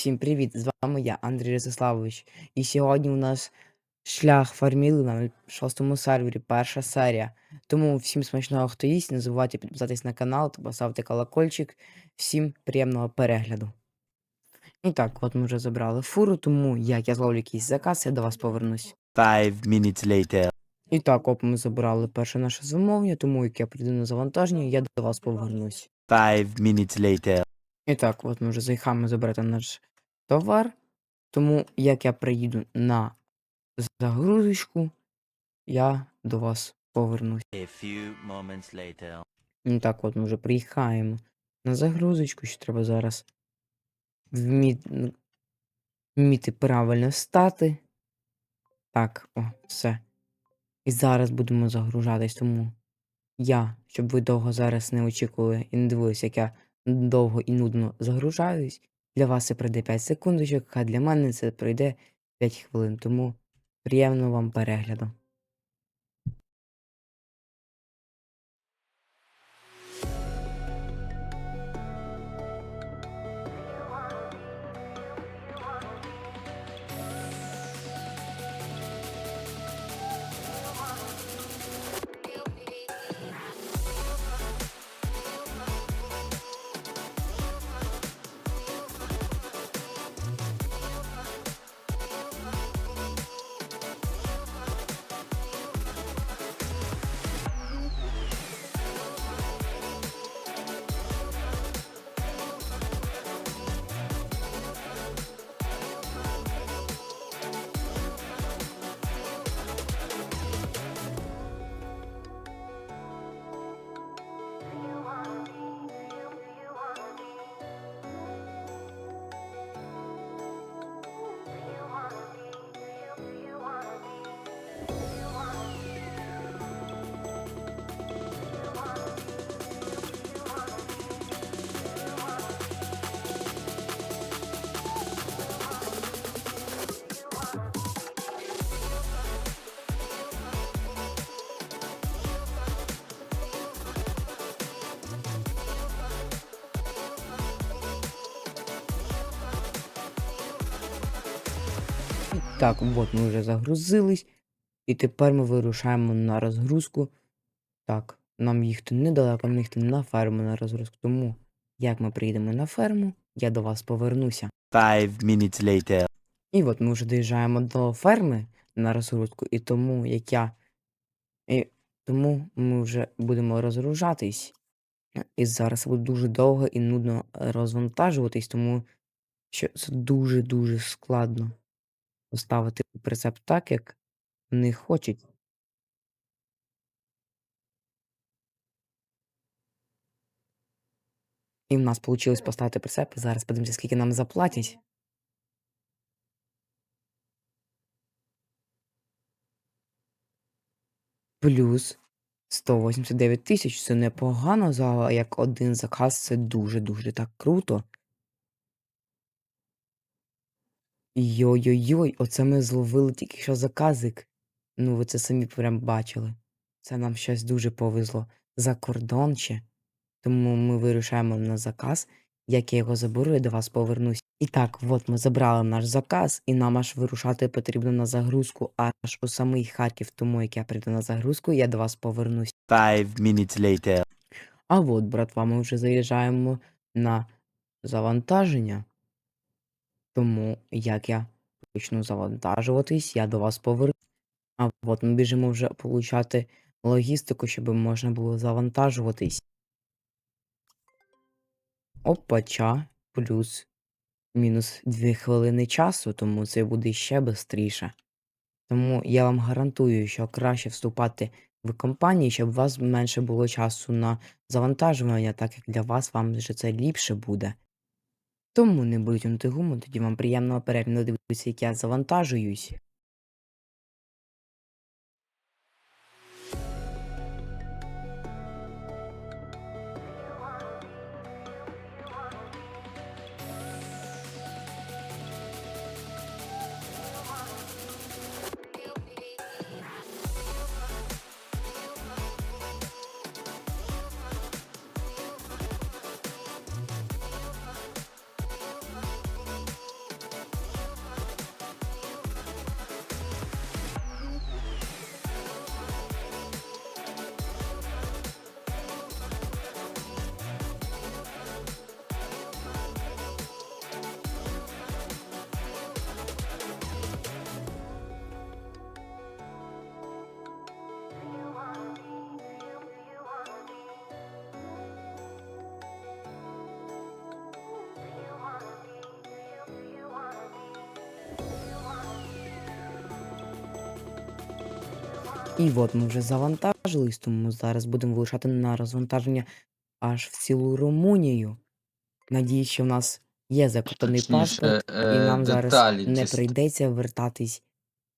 Всім привіт! З вами я, Андрій Ростиславович. І сьогодні у нас шлях фарміли на шостому сервері, перша серія. Тому всім смачного, хто їсть, не забувайте підписатись на канал та поставити колокольчик. Всім приємного перегляду. І так, от ми вже забрали фуру, тому як я зловлю якийсь заказ, я до вас повернусь. Five minutes later. І так, оп, ми забрали перше наше замовлення, тому як я прийду на завантаження, я до вас повернусь. Five minutes later. І так, от ми вже заїхали забрати наш товар. Тому як я приїду на загрузочку, я до вас повернусь. A few moments later. І так, от ми вже приїхаємо на загрузочку, що треба зараз вміти, вміти правильно стати. Так, о, все. І зараз будемо загружатись, тому я, щоб ви довго зараз не очікували і не дивилися, як я довго і нудно загружаюсь. Для вас це пройде 5 секундочок, а для мене це пройде 5 хвилин. Тому приємного вам перегляду. Так, от ми вже загрузились. І тепер ми вирушаємо на розгрузку. Так, нам їхати недалеко, нам їхати на ферму на розгрузку. Тому, як ми приїдемо на ферму, я до вас повернуся. Five minutes later. І от ми вже доїжджаємо до ферми на розгрузку, і тому як я. І тому ми вже будемо розгружатись. І зараз буде дуже довго і нудно розвантажуватись, тому що це дуже-дуже складно поставити прицеп так, як вони хочуть. І в нас вийшло поставити прицеп. Зараз подивимося, скільки нам заплатять. Плюс 189 тисяч. Це непогано за як один заказ. Це дуже-дуже так круто. Йой-йой-йой, оце ми зловили тільки що заказик. Ну, ви це самі прям бачили. Це нам щось дуже повезло. За кордон ще. Тому ми вирушаємо на заказ. Як я його заберу, я до вас повернусь. І так, от ми забрали наш заказ, і нам аж вирушати потрібно на загрузку аж у самий Харків. Тому як я прийду на загрузку, я до вас повернусь. Five minutes later. А от, братва, ми вже заїжджаємо на завантаження. Тому як я почну завантажуватись, я до вас поверну. А от ми біжимо вже получати логістику, щоб можна було завантажуватись. Опача, плюс мінус 2 хвилини часу, тому це буде ще швидше. Тому я вам гарантую, що краще вступати в компанії, щоб у вас менше було часу на завантажування, так як для вас вам вже це ліпше буде. Тому не будуть тягнути гуму, тоді вам приємного перегляду дивитися, як я завантажуюсь. І от ми вже завантажились, тому зараз будемо вирушати на розвантаження аж в цілу Румунію. Надіюсь, що в нас є закордонний паспорт, і е, нам зараз деталі не прийдеться вертатись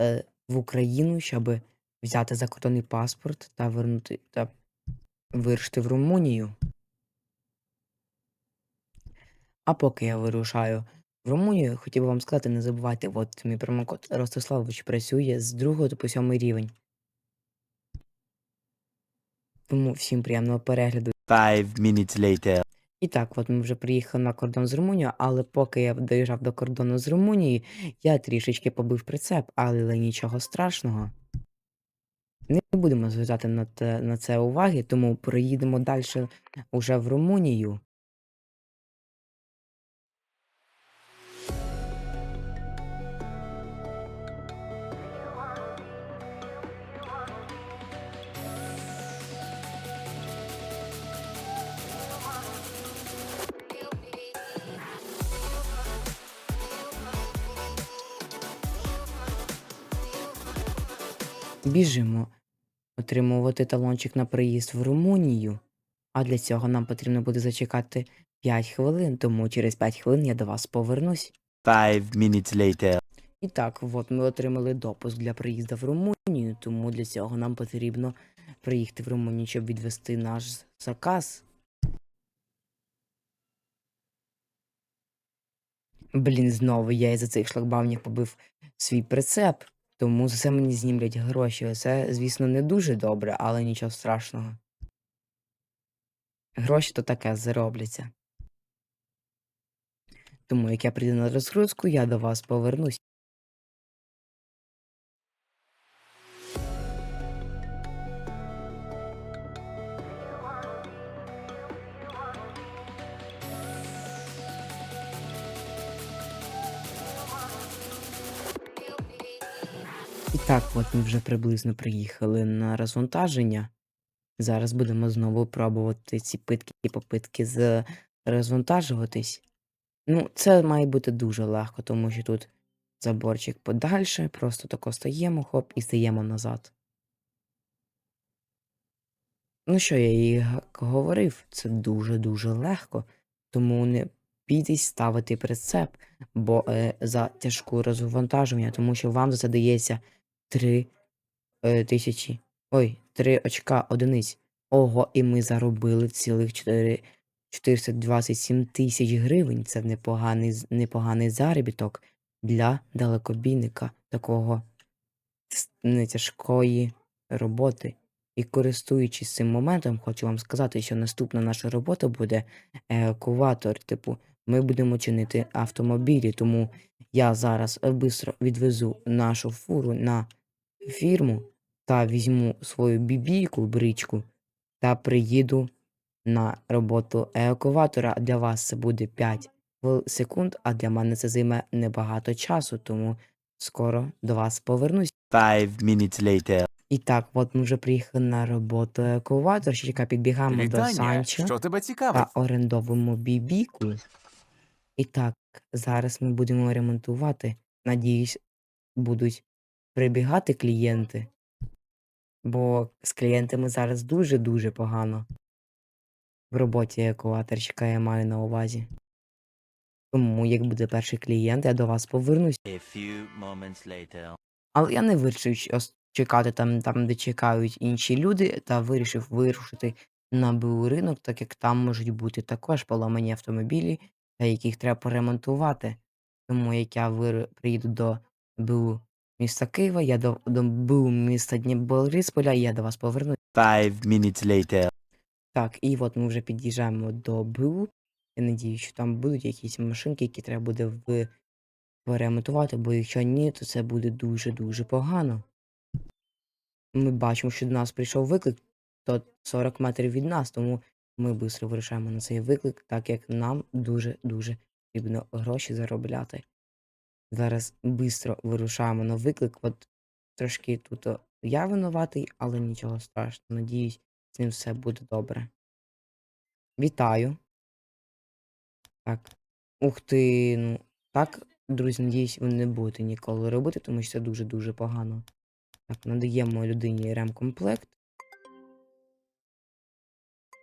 е, в Україну, щоб взяти закордонний паспорт та вернути та вирушити в Румунію. А поки я вирушаю в Румунію, хотів би вам сказати, не забувайте, от мій промокод Ростиславович працює з 2 по 7 рівень. Тому всім приємного перегляду. Five minutes later. І так, от ми вже приїхали на кордон з Румунією, але поки я доїжджав до кордону з Румунією, я трішечки побив прицеп, але нічого страшного. Не будемо звертати на, на це уваги, тому проїдемо далі уже в Румунію. Біжимо отримувати талончик на приїзд в Румунію. А для цього нам потрібно буде зачекати 5 хвилин, тому через 5 хвилин я до вас повернусь. Five minutes later. І так, от ми отримали допуск для приїзду в Румунію, тому для цього нам потрібно приїхати в Румунію, щоб відвести наш заказ. Блін, знову я із-за цих шлагбаумів побив свій прицеп, тому за це мені знімлять гроші. Це, звісно, не дуже добре, але нічого страшного. Гроші то таке заробляться. Тому як я прийду на розгрузку, я до вас повернусь. Так, от ми вже приблизно приїхали на розвантаження. Зараз будемо знову пробувати ці питки і попитки з розвантажуватись. Ну, це має бути дуже легко, тому що тут заборчик подальше, просто тако стаємо, хоп, і стаємо назад. Ну що, я і говорив, це дуже-дуже легко, тому не бійтесь ставити прицеп, бо е, за тяжку розвантаження, тому що вам за це дається 3 е, тисячі. Ой, 3 очка одиниць. Ого, і ми заробили цілих 4, 427 тисяч гривень. Це непоганий, непоганий заробіток для далекобійника такого нетяжкої роботи. І користуючись цим моментом, хочу вам сказати, що наступна наша робота буде евакуатор. Типу, ми будемо чинити автомобілі, тому я зараз швидко відвезу нашу фуру на фірму та візьму свою бібійку, бричку та приїду на роботу евакуатора. Для вас це буде 5 секунд, а для мене це займе небагато часу, тому скоро до вас повернусь. Five minutes later. І так, от ми вже приїхали на роботу евакуаторщика, підбігаємо до Санчо Що тебе цікавить? та орендовимо бібіку. І так, зараз ми будемо ремонтувати. Надіюсь, будуть прибігати клієнти. Бо з клієнтами зараз дуже-дуже погано. В роботі евакуаторщика я маю на увазі. Тому, як буде перший клієнт, я до вас повернусь. A few moments later. Але я не вирішив чекати там, там, де чекають інші люди, та вирішив вирушити на БУ ринок, так як там можуть бути також поламані автомобілі, та яких треба поремонтувати. Тому як я вир... приїду до БУ міста Києва, я до, до БУ міста і я до вас повернусь. Five minutes later. Так, і от ми вже під'їжджаємо до БУ. Я надію, що там будуть якісь машинки, які треба буде в... поремонтувати, бо якщо ні, то це буде дуже-дуже погано. Ми бачимо, що до нас прийшов виклик, то 40 метрів від нас, тому ми швидко вирішаємо на цей виклик, так як нам дуже-дуже потрібно гроші заробляти. Зараз швидко вирушаємо на виклик. От трошки тут я винуватий, але нічого страшного. Надіюсь, з ним все буде добре. Вітаю. Так. Ух ти, ну так, друзі, надіюсь, ви не будете ніколи робити, тому що це дуже-дуже погано. Так, надаємо людині ремкомплект.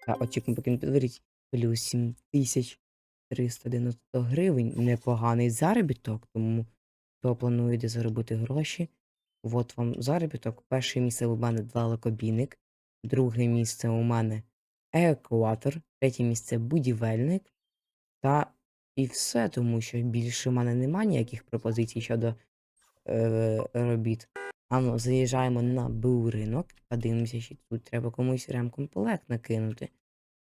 Та очікуємо, поки він підтвердить. Плюс 7390 гривень. Непоганий заробіток, тому хто планує де заробити гроші. От вам заробіток. Перше місце у мене далекобійник, друге місце у мене екватор, третє місце будівельник. Та і все, тому що більше в мене немає ніяких пропозицій щодо е, робіт. Ану, заїжджаємо на БУ ринок, подивимося, чи тут треба комусь ремкомплект накинути.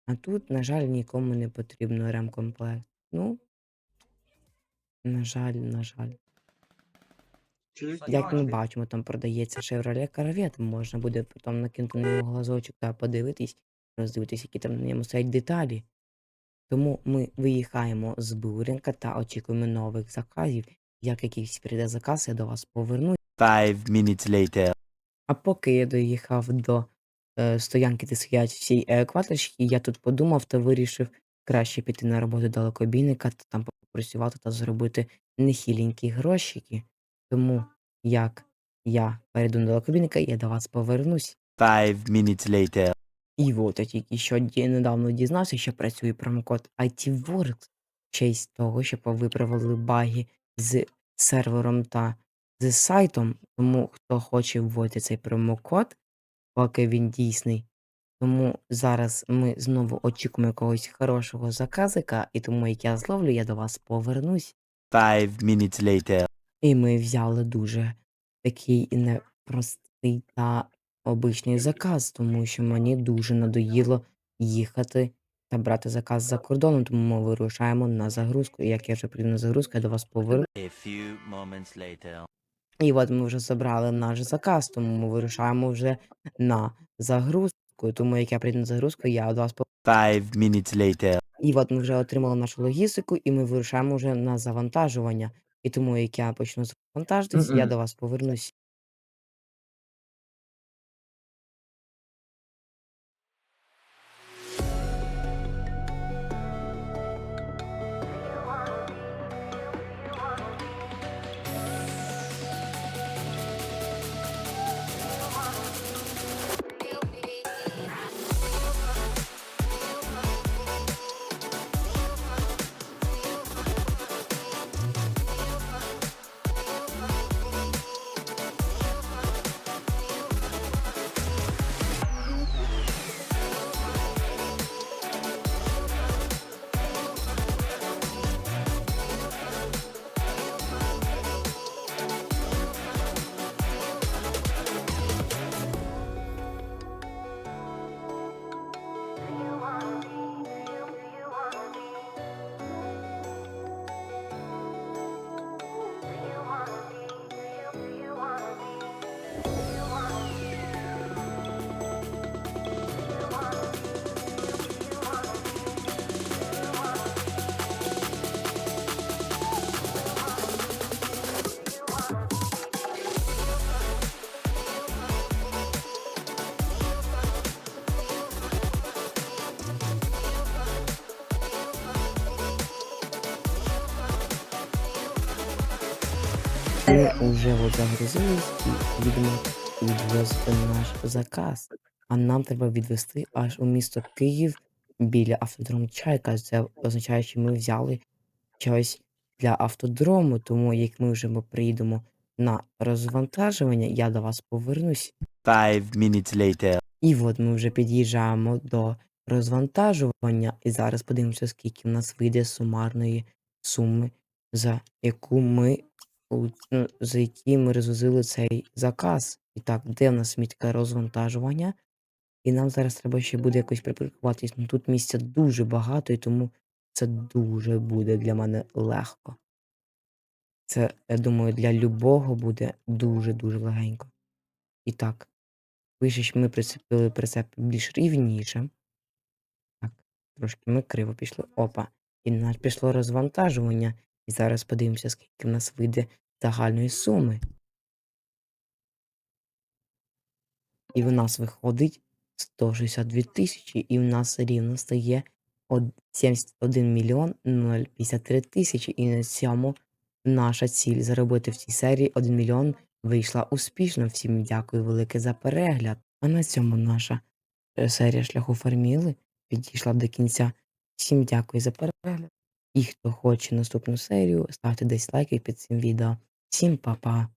А тут, на жаль, нікому не потрібно ремкомплект. Ну, на жаль, на жаль. Як ми бачимо, там продається Chevrolet Corvette, можна буде потім накинути на нього глазочок та подивитись, роздивитись, які там на ньому стоять деталі. Тому ми виїхаємо з Буренка та очікуємо нових заказів. Як якийсь прийде заказ, я до вас повернусь. Five minutes later. А поки я доїхав до е, стоянки, де стоять всі екваторщики, я тут подумав та вирішив краще піти на роботу далекобійника та там попрацювати та заробити нехіленькі грошики. Тому як я перейду на далекобійника, я до вас повернусь. Five minutes later. І от я тільки що ді- недавно дізнався, що працює промокод ITWorks в честь того, що повиправили баги з сервером та з сайтом. Тому хто хоче вводити цей промокод, поки він дійсний. Тому зараз ми знову очікуємо якогось хорошого заказика, і тому як я зловлю, я до вас повернусь. Five minutes later. І ми взяли дуже такий непростий та обичний заказ, тому що мені дуже надоїло їхати та брати заказ за кордоном, тому ми вирушаємо на загрузку. І як я вже прийду на загрузку, я до вас поверну. A few moments later. І от ми вже забрали наш заказ, тому ми вирушаємо вже на загрузку. Тому як я прийду на загрузку, я до вас поверну. Five minutes later. І от ми вже отримали нашу логістику, і ми вирушаємо вже на завантажування. І тому як я почну завантажитись, я до вас повернусь. Вже от загрузились і будемо відвезти наш заказ. А нам треба відвести аж у місто Київ біля автодрому Чайка. Це означає, що ми взяли щось для автодрому, тому як ми вже приїдемо на розвантажування, я до вас повернусь. Five minutes later. І от ми вже під'їжджаємо до розвантажування, і зараз подивимося, скільки в нас вийде сумарної суми, за яку ми за які ми розвозили цей заказ. І так, де в нас мітка розвантажування? І нам зараз треба ще буде якось припаркуватись. Ну тут місця дуже багато, і тому це дуже буде для мене легко. Це, я думаю, для любого буде дуже-дуже легенько. І так, вище ж ми прицепили прицеп більш рівніше. Так, трошки ми криво пішли. Опа. І нас пішло розвантажування. І зараз подивимося, скільки в нас вийде загальної суми. І в нас виходить 162 тисячі, і в нас рівно стає 71 мільйон 053 тисячі. І на цьому наша ціль заробити в цій серії 1 мільйон вийшла успішно. Всім дякую велике за перегляд. А на цьому наша е, серія шляху фарміли підійшла до кінця. Всім дякую за перегляд. І хто хоче наступну серію, ставте десь лайки під цим відео. Всім па-па!